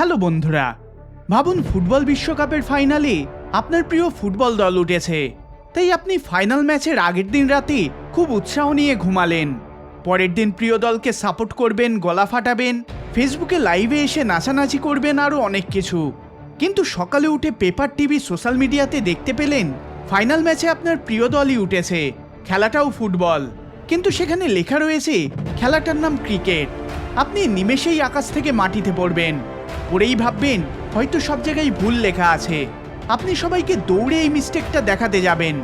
Hello বন্ধুরা, ভাবুন football বিশ্বকাপের ফাইনালে আপনার প্রিয় ফুটবল দল উঠেছে। তাই আপনি ফাইনাল ম্যাচের আগের দিন রাতে খুব উৎসাহ নিয়ে ঘুমালেন। পরের দিন প্রিয় দলকে সাপোর্ট করবেন, গলা ফাটাবেন, ফেসবুকে লাইভে এসে নাচানাচি করবেন আরও অনেক কিছু। কিন্তু সকালে উঠে পেপার টিভি, সোশ্যাল মিডিয়াতে দেখতে পেলেন, ফাইনাল ম্যাচে আপনার প্রিয় দলই উঠেছে, খেলাটাও ফুটবল। কিন্তু সেখানে লেখা রয়েছে, খেলাটার নাম ক্রিকেট। আপনি নিমেষেই আকাশ থেকে মাটিতে পড়বেন। পড়েই ভাববেন, হয়তো সব জায়গায় ভুল লেখা আছে। আপনি সবাইকে দৌড়ে এই মিস্টেকটা দেখাতে যাবেন।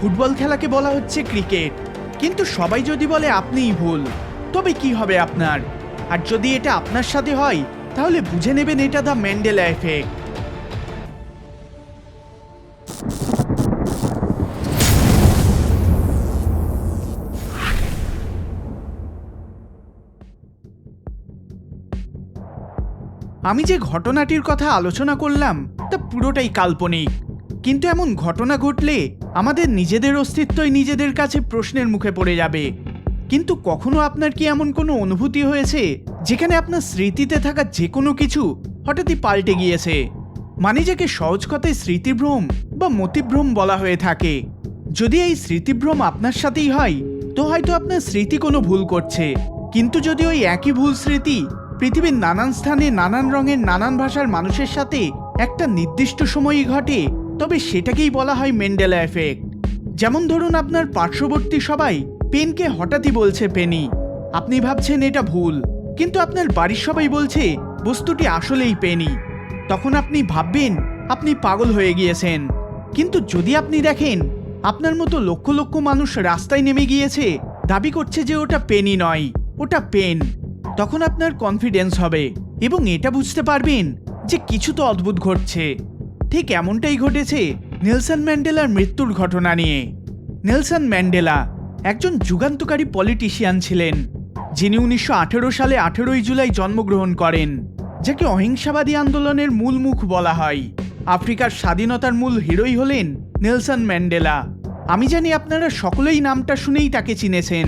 ফুটবল খেলাকে বলা হচ্ছে ক্রিকেট। কিন্তু সবাই যদি বলে আপনিই ভুল, তবে কি হবে আপনার? আর যদি এটা আপনার সাথে হয়, তাহলে বুঝে নেবেন এটা দ্য ম্যান্ডেলা এফেক্ট। আমি যে ঘটনাটির কথা আলোচনা করলাম, তা পুরোটাই কাল্পনিক। কিন্তু এমন ঘটনা ঘটলে আমাদের নিজেদের অস্তিত্বই নিজেদের কাছে প্রশ্নের মুখে পড়ে যাবে। কিন্তু কখনো আপনার কি এমন কোনো অনুভূতি হয়েছে, যেখানে আপনার স্মৃতিতে থাকা যে কোনো কিছু হঠাৎই পাল্টে গিয়েছে? মানে যাকে সহজ কথায় স্মৃতিভ্রম বা মতিভ্রম বলা হয়ে থাকে। যদি এই স্মৃতিভ্রম আপনার সাথেই হয়, তো হয়তো আপনার স্মৃতি কোনো ভুল করছে। কিন্তু যদি ওই একই ভুল স্মৃতি পৃথিবীর নানান স্থানে নানান রঙের নানান ভাষার মানুষের সাথে একটা নির্দিষ্ট সময়ই ঘটে, তবে সেটাকেই বলা হয় মেন্ডেলা এফেক্ট যেমন ধরুন আপনার পার্শ্ববর্তী সবাই পেনকে হঠাৎই বলছে পেনি। আপনি ভাবছেন এটা ভুল, কিন্তু আপনার বাড়ির সবাই বলছে বস্তুটি আসলেই পেনি। তখন আপনি ভাববেন আপনি পাগল হয়ে গিয়েছেন। কিন্তু যদি আপনি দেখেন, আপনার মতো লক্ষ লক্ষ মানুষ রাস্তায় নেমে গিয়েছে, দাবি করছে যে ওটা পেনি নয়, ওটা পেন। তখন আপনার কনফিডেন্স হবে এবং এটা বুঝতে পারবেন যে কিছু তো অদ্ভুত ঘটছে। ঠিক এমনটাই ঘটেছে নেলসন ম্যান্ডেলার মৃত্যুর ঘটনা নিয়ে। নেলসন ম্যান্ডেলা একজন যুগান্তকারী পলিটিশিয়ান ছিলেন, যিনি উনিশশো আঠেরো সালে আঠেরোই জুলাই জন্মগ্রহণ করেন, যাকে অহিংসাবাদী আন্দোলনের মূল মুখ বলা হয়। আফ্রিকার স্বাধীনতার মূল হিরোই হলেন নেলসন ম্যান্ডেলা। আমি জানি আপনারা সকলেই নামটা শুনেই তাকে চিনেছেন,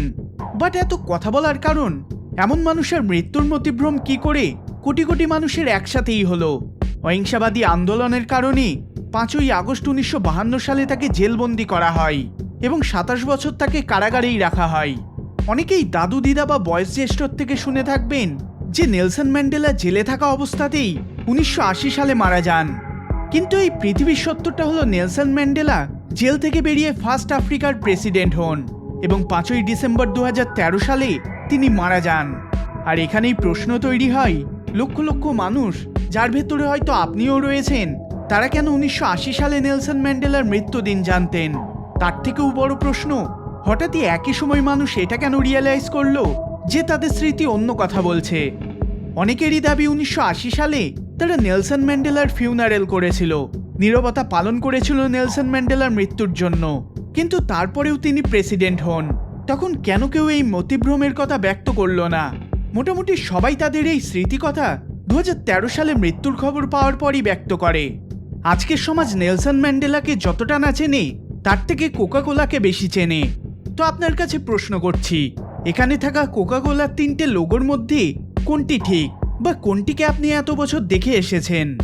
বাট এত কথা বলার কারণ এমন মানুষের মৃত্যুর মতিভ্রম কি করে কোটি কোটি মানুষের একসাথেই হলো? অহিংসাবাদী আন্দোলনের কারণে পাঁচই আগস্ট উনিশশো সালে তাকে জেলবন্দি করা হয় এবং সাতাশ বছর তাকে কারাগারেই রাখা হয়। অনেকেই দাদু দিদা বা বয়স জ্যেষ্ঠর থেকে শুনে থাকবেন যে নেলসন ম্যান্ডেলা জেলে থাকা অবস্থাতেই উনিশশো আশি সালে মারা যান। কিন্তু এই পৃথিবীর সত্যটা হলো নেলসন ম্যান্ডেলা জেল থেকে বেরিয়ে ফার্স্ট আফ্রিকার প্রেসিডেন্ট হন এবং পাঁচই ডিসেম্বর দু হাজার তেরো সালে তিনি মারা যান। আর এখানেই প্রশ্ন তৈরি হয়, লক্ষ লক্ষ মানুষ, যার ভেতরে হয়তো আপনিও রয়েছেন, তারা কেন উনিশশো আশি সালে নেলসন ম্যান্ডেলার মৃত্যুদিন জানতেন? তার থেকেও বড় প্রশ্ন, হঠাৎই একই সময় মানুষ এটা কেন রিয়েলাইজ করল যে তাদের স্মৃতি অন্য কথা বলছে? অনেকেরই দাবি উনিশশো আশি সালে তারা নেলসন ম্যান্ডেলার ফিউনারেল করেছিল, নীরবতা পালন করেছিল নেলসন ম্যান্ডেলার মৃত্যুর জন্য। কিন্তু তারপরেও তিনি প্রেসিডেন্ট হন। তখন কেন কেউ এই মতিভ্রমের কথা ব্যক্ত করল না? মোটামুটি সবাই তাদের এই স্মৃতি কথা দু হাজার সালে মৃত্যুর খবর পাওয়ার পরই ব্যক্ত করে। আজকের সমাজ নেলসন ম্যান্ডেলাকে যতটা না চেনে, তার থেকে কোকাকোলাকে বেশি চেনে। তো আপনার কাছে প্রশ্ন করছি, এখানে থাকা কোকাকোলার তিনটে লোগোর মধ্যে কোনটি ঠিক বা কোনটিকে আপনি এত বছর দেখে এসেছেন?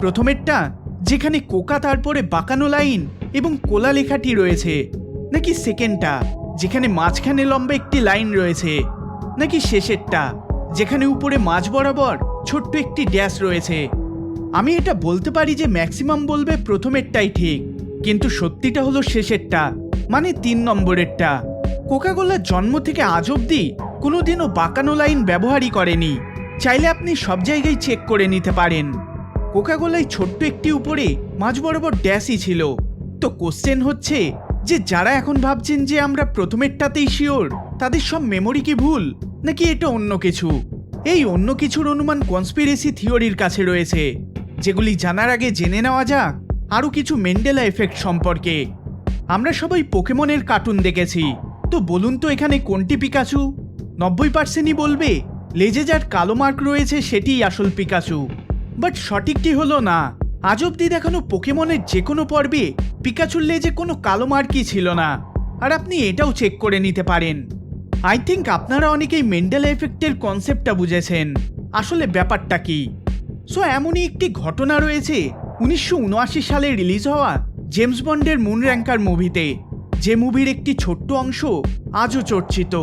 প্রথমেরটা, যেখানে কোকা তারপরে বাঁকানো লাইন এবং কোলা লেখাটি রয়েছে, নাকি সেকেন্ডটা? যেখানে মাঝখানে লম্বা একটি লাইন রয়েছে, নাকি শেষেরটা, যেখানে উপরে মাঝ বরাবর ছোট্ট একটি ড্যাশ রয়েছে। আমি এটা বলতে পারি যে ম্যাক্সিমাম বলবে প্রথমেরটাই ঠিক, কিন্তু সত্যিটা হলো শেষেরটা মানে তিন নম্বরেরটা। কোকাগোলার জন্ম থেকে আজ অবধি কোনোদিনও বাঁকানো লাইন ব্যবহারই করেনি, চাইলে আপনি সব জায়গায় চেক করে নিতে পারেন। কোকাগোলায় ছোট্ট একটি উপরে মাঝ বরাবর ড্যাশই ছিল। তো কোশ্চেন হচ্ছে যে যারা এখন ভাবছেন যে আমরা প্রথমেরটাতেই শিওর, তাদের সব মেমোরি কি ভুল? নাকি এটা অন্য কিছু? এই অন্য কিছুর অনুমান কনস্পিরেসি থিওরির কাছে রয়েছে, যেগুলি জানার আগে জেনে নেওয়া যাক, আরও কিছু মেন্ডেলা এফেক্ট সম্পর্কে। আমরা সবাই পোকেমনের কার্টুন দেখেছি। তো বলুন তো এখানে কোনটি পিকাচু নব্বই পার্সেন্টই বলবে, লেজে যার কালো মার্ক রয়েছে সেটিই আসল পিকাচু বাট সঠিকটি হলো না। আজ অব্দি দেখানো পোকেমনের যে কোনো পর্বে পিকাচুর লেজে কোনো কালো মার্কই ছিল না। আর আপনি এটাও চেক করে নিতে পারেন। আই থিঙ্ক আপনারা অনেকেই মেন্ডেলা এফেক্টের কনসেপ্টটা বুঝেছেন। আসলে ব্যাপারটা কি? সো এমনই একটি ঘটনা রয়েছে উনিশশো উনআশি সালে রিলিজ হওয়া জেমস বন্ডের মুন র্যাঙ্কার মুভিতে যে মুভির একটি ছোট্ট অংশ আজও চর্চিত।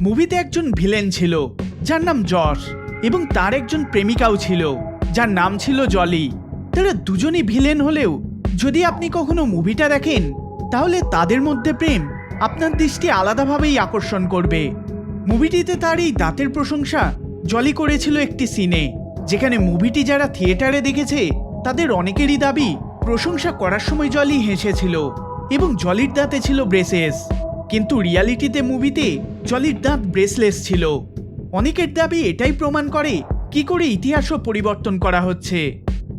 মুভিতে একজন ভিলেন ছিল, যার নাম যশ এবং তার একজন প্রেমিকাও ছিল, যার নাম ছিল জলি তারা দুজনই ভিলেন হলেও যদি আপনি কখনো মুভিটা দেখেন, তাহলে তাদের মধ্যে প্রেম আপনার দৃষ্টি আলাদাভাবেই আকর্ষণ করবে। মুভিটিতে তার এই দাঁতের প্রশংসা জলি করেছিল একটি সিনে, যেখানে মুভিটি যারা থিয়েটারে দেখেছে, তাদের অনেকেরই দাবি প্রশংসা করার সময় জলি হেসেছিল এবং জলির দাঁতে ছিল ব্রেসেস কিন্তু রিয়ালিটিতে মুভিতে জলির দাঁত ব্রেসলেস ছিল। অনেকের দাবি এটাই প্রমাণ করে কি করে ইতিহাসও পরিবর্তন করা হচ্ছে।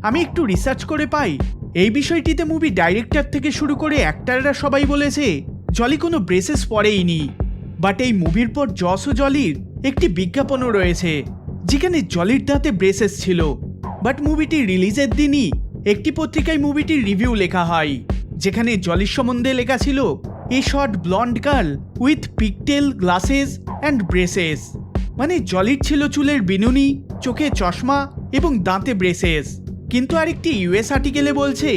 আমি একটু রিসার্চ করে পাই। এই বিষয়টিতে মুভি ডাইরেক্টর থেকে শুরু করে অ্যাক্টাররা সবাই বলেছে জলি কোনো ব্রেসেস পরেইনি। বাট এই মুভির পর যশ ও জলির একটি বিজ্ঞাপনও রয়েছে, যেখানে জলির দাঁতে ব্রেসেস ছিল। বাট মুভিটি রিলিজের দিনই একটি পত্রিকায় মুভিটির রিভিউ লেখা হয়, যেখানে জলির সম্বন্ধে লেখা ছিল a short blonde girl with pigtail glasses and braces মানে জলির ছিল চুলের বিনুনি, চোখে চশমা এবং দাঁতে ব্রেসেস কিন্তু আরেকটি ইউএস আর্টিকেলে বলছে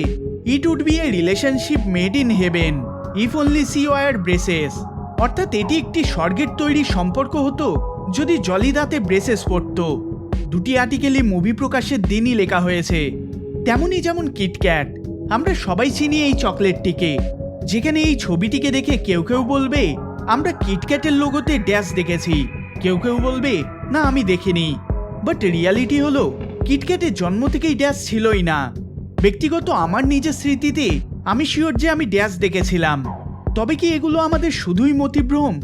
it would be a relationship made in heaven if only she wore braces অর্থাৎ এটি একটি স্বর্গের তৈরি সম্পর্ক হতো যদি জলি দাঁতে ব্রেসেস পড়তো। দুটি আর্টিকেলই মুভি প্রকাশের দিনই লেখা হয়েছে, তেমনই যেমন কিটক্যাট আমরা সবাই চিনি এই চকলেটটিকে। যেখানে এই ছবিটিকে দেখে কেউ কেউ বলবে, আমরা কিটক্যাটের লোগোতে ড্যাশ দেখেছি। কেউ কেউ বলবে, না, আমি দেখিনি। বাট রিয়ালিটি হলো কিটক্যাটের জন্ম থেকেই ড্যাশ ছিলই না। ব্যক্তিগত আমার নিজের স্মৃতিতে আমি শিওর যে আমি ড্যাশ দেখেছিলাম। তবে কি এগুলো আমাদের শুধুই মতিভ্রম?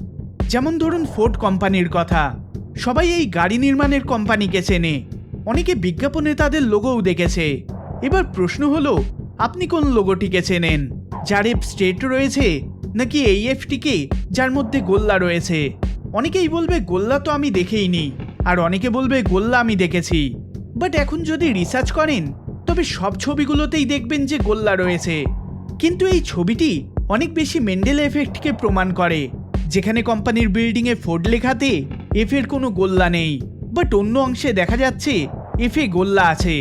যেমন ধরুন ফোর্ড কোম্পানির কথা। সবাই এই গাড়ি নির্মাণের কোম্পানিকে চেনে। অনেকে বিজ্ঞাপনে তাদের লোগোও দেখেছে। এবার প্রশ্ন হলো, আপনি কোন লোগোটিকে চেনেন? যার এফ স্ট্রেট রয়েছে, নাকি এই এফটিকে যার মধ্যে গোল্লা রয়েছে? অনেকেই বলবে, গোল্লা তো আমি দেখেইনি। আর অনেকে বলবে, গোল্লা আমি দেখেছি। বাট এখন যদি রিসার্চ করেন, তবে সব ছবিগুলোতেই দেখবেন যে গোল্লা রয়েছে। কিন্তু এই ছবিটি অনেক বেশি মেন্ডেল এফেক্টকে প্রমাণ করে, যেখানে কোম্পানির বিল্ডিংয়ে ফোর্ড লেখাতে এফের কোনো গোল্লা নেই। বাট অন্য অংশে দেখা যাচ্ছে এফে গোল্লা আছে।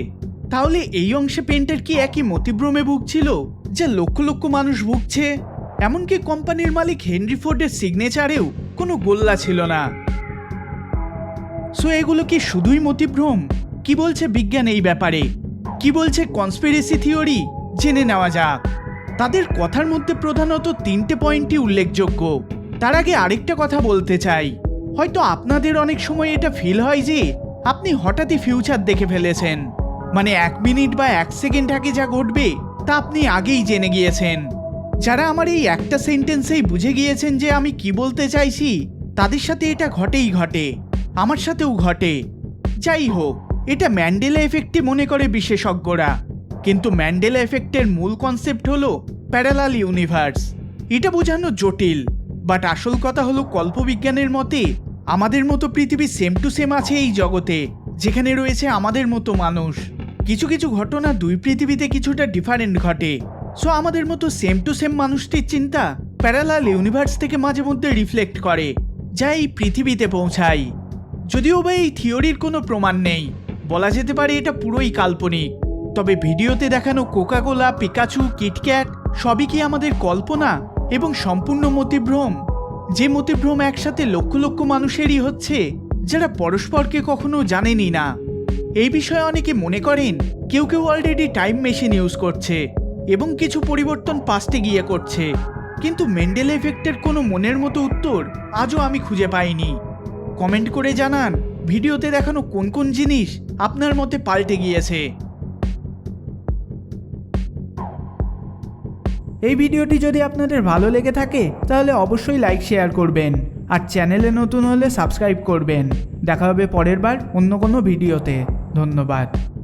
তাহলে এই অংশে পেন্টার কি একই মতিভ্রমে ভুগছিল, যা লক্ষ লক্ষ মানুষ ভুগছে? এমনকি কোম্পানির মালিক হেনরি ফোর্ডের সিগনেচারেও কোনো গোল্লা ছিল না। সো এগুলো কি শুধুই মতিভ্রম? কি বলছে বিজ্ঞান এই ব্যাপারে? কি বলছে কনস্পিরেসি থিওরি জেনে নেওয়া যাক। তাদের কথার মধ্যে প্রধানত তিনটে পয়েন্টই উল্লেখযোগ্য। তার আগে আরেকটা কথা বলতে চাই। হয়তো আপনাদের অনেক সময় এটা ফিল হয় যে, আপনি হঠাৎই ফিউচার দেখে ফেলেছেন। মানে এক মিনিট বা এক সেকেন্ড আগে যা ঘটবে, তা আপনি আগেই জেনে গিয়েছেন। যারা আমার এই একটা সেন্টেন্সেই বুঝে গিয়েছেন যে আমি কি বলতে চাইছি, তাদের সাথে এটা ঘটেই ঘটে। আমার সাথেও ঘটে। যাই হোক এটা ম্যান্ডেলা এফেক্টে মনে করে বিশেষজ্ঞরা। কিন্তু ম্যান্ডেলা এফেক্টের মূল কনসেপ্ট হলো প্যারালাল ইউনিভার্স এটা বোঝানো জটিল বাট আসল কথা হলো কল্পবিজ্ঞানের মতে আমাদের মতো পৃথিবী সেম টু সেম আছে এই জগতে, যেখানে রয়েছে আমাদের মতো মানুষ। কিছু কিছু ঘটনা দুই পৃথিবীতে কিছুটা ডিফারেন্ট ঘটে। সো আমাদের মতো সেম টু সেম মানুষটির চিন্তা প্যারালাল ইউনিভার্স থেকে মাঝে মধ্যে রিফ্লেক্ট করে, যা এই পৃথিবীতে পৌঁছায়। যদিও বা এই থিওরির কোনো প্রমাণ নেই। বলা যেতে পারে এটা পুরোই কাল্পনিক। তবে ভিডিওতে দেখানো কোকাকোলা, পিকাচু, কিটক্যাট, সবই কি আমাদের কল্পনা এবং সম্পূর্ণ মতিভ্রম? যে মতিভ্রম একসাথে লক্ষ লক্ষ মানুষেরই হচ্ছে, যারা পরস্পরকে কখনো জানেনি না। এই বিষয়ে অনেকে মনে করেন, কেউ কেউ অলরেডি টাইম মেশিন ইউজ করছে এবং কিছু পরিবর্তন পাস্টে গিয়ে করছে। কিন্তু মেন্ডেল এফেক্টের কোনো মনের মতো উত্তর আজও আমি খুঁজে পাইনি। কমেন্ট করে জানান, ভিডিওতে দেখানো কোন কোন জিনিস আপনার মতে পাল্টে গিয়েছে। এই ভিডিওটি যদি আপনাদের ভালো লেগে থাকে, তাহলে অবশ্যই লাইক, শেয়ার করবেন। আর চ্যানেলে নতুন হলে সাবস্ক্রাইব করবেন। দেখা হবে পরের বার অন্য কোনো ভিডিওতে। ধন্যবাদ।